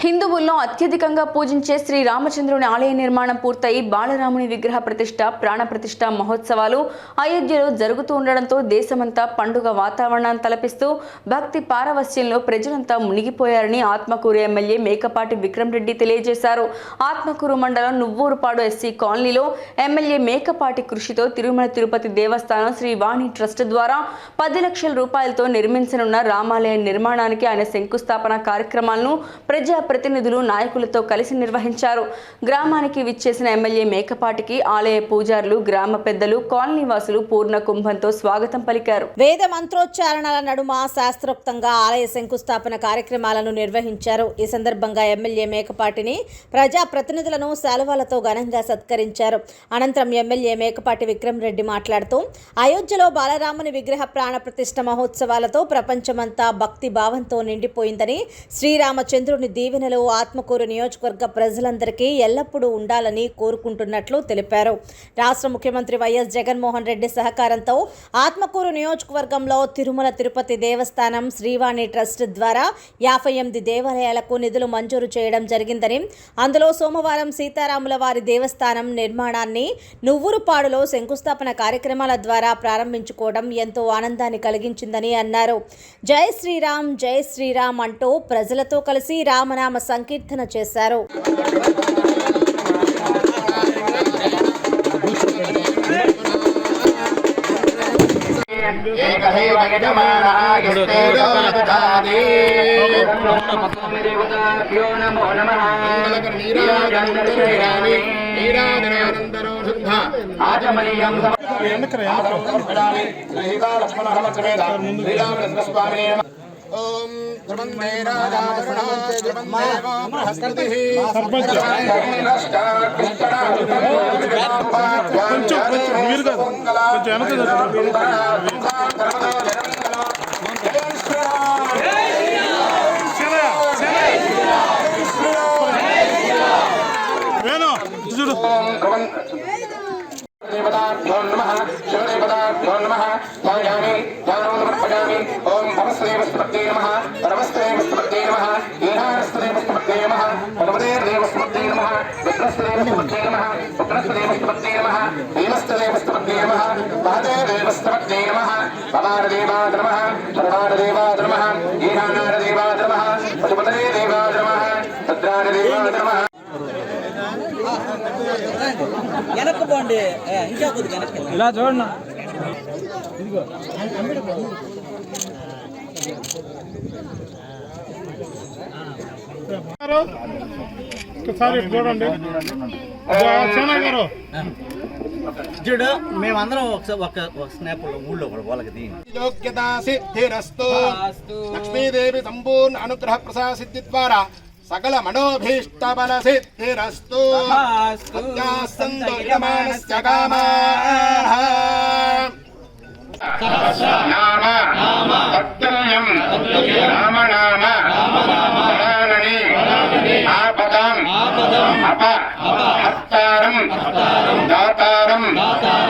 హిందువుల్లో అత్యధికంగా పూజించే శ్రీ రామచంద్రుని ఆలయ నిర్మాణం పూర్తయి బాలరాముని విగ్రహ ప్రతిష్ట ప్రాణ ప్రతిష్ట మహోత్సవాలు అయోధ్యలో జరుగుతూ ఉండడంతో దేశమంతా పండుగ వాతావరణాన్ని తలపిస్తూ భక్తి పారవస్యంలో ప్రజలంతా మునిగిపోయారని ఆత్మకూరు ఎమ్మెల్యే మేకపాటి విక్రమ్ రెడ్డి తెలియజేశారు. ఆత్మకూరు మండలం నువ్వూరుపాడు ఎస్సీ కాలనీలో ఎమ్మెల్యే మేకపాటి కృషితో తిరుమల తిరుపతి దేవస్థానం శ్రీ వాణి ట్రస్ట్ ద్వారా పది లక్షల రూపాయలతో నిర్మించనున్న రామాలయ నిర్మాణానికి ఆయన శంకుస్థాపన కార్యక్రమాలను ప్రజా ప్రతినిధులు నాయకులతో కలిసి నిర్వహించారు. గ్రామానికి విచ్చేసిన ఎమ్మెల్యే మేకపాటికి ఆలయ పూజారులు గ్రామ పెద్దలు కాలనీ వాసులు పూర్ణ కుంభంతో స్వాగతం పలికారు. వేద మంత్రోచ్చారణల నడుమ శాస్త్రోక్తంగా ఆలయ శంకుస్థాపన కార్యక్రమాలను నిర్వహించారు. ఈ సందర్భంగా ఎమ్మెల్యే మేకపాటిని ప్రజా ప్రతినిధులను శాలువాలతో ఘనంగా సత్కరించారు. అనంతరం ఎమ్మెల్యే మేకపాటి విక్రమ్ రెడ్డి మాట్లాడుతూ అయోధ్యలో బాలరాముని విగ్రహ ప్రాణ ప్రతిష్ఠ మహోత్సవాలతో ప్రపంచమంతా భక్తి భావంతో నిండిపోయిందని శ్రీరామచంద్రుని దీవెనలు ఆత్మకూరు నియోజకవర్గ ప్రజలందరికీ ఎల్లప్పుడూ ఉండాలని కోరుకుంటున్నట్లు తెలిపారు. రాష్ట్ర ముఖ్యమంత్రి వైఎస్ జగన్మోహన్ రెడ్డి సహకారంతో ఆత్మకూరు నియోజకవర్గంలో తిరుమల తిరుపతి దేవస్థానం శ్రీవాణి ట్రస్ట్ ద్వారా యాభై ఎనిమిది దేవాలయాలకు నిధులు మంజూరు చేయడం జరిగిందని అందులో సోమవారం సీతారాముల వారి దేవస్థానం నిర్మాణాన్ని నువ్వురుపాడులో శంకుస్థాపన కార్యక్రమాల ద్వారా ప్రారంభించుకోవడం ఎంతో ఆనందాన్ని కలిగించిందని అన్నారు. జై శ్రీరామ్ జై శ్రీరామ్ అంటూ ప్రజలతో కలిసి రామనామ సంకీర్తన చేశారు నమో నీరాజనానందరో శుద్ధ ఆచమనీయం కొంచెం వెనక వేణు చూడు దేవతాభ్యో నమః శివదేవతాభ్యో నమః ధ్యాయామి ధ్యానం సమర్పయామి ఓం భవస్దేవస్పత్తే నమః పరమస్దేవస్పత్తే నమః ఈహారస్దేవస్పత్తే నమః భగవదేర్దేవస్పత్తే నమః విగ్రహస్దేవస్పత్తే నమః పుత్రస్దేవస్పత్తే నమః భీమస్దేవస్పత్తే నమః మహదేవస్పత్తే నమః భవారదేవాద నమః సర్వారదేవాద నమః వెనక్కి పోండి ఏ, ఇంకా కొద్దిగా వెనక్కి ఇలా చూడండి ఒకసారి చూడండి సేనా గారు చూడు మేమందరం ఒకసారి ఒక ఒక స్నాప్ ఊళ్ళో కూడా వాళ్ళకి దీని యోగ్యతా సిద్ధిరస్తు లక్ష్మీదేవి సంపూర్ణ అనుగ్రహ ప్రసాద సిద్ధి ద్వారా సకల మనోభీష్ట బల సిద్ధిరస్తు. సంతోషమానస్య కామాః. నామ తత్తుల్యం రామ నామ వరానని ఆపదం. అప దాతారం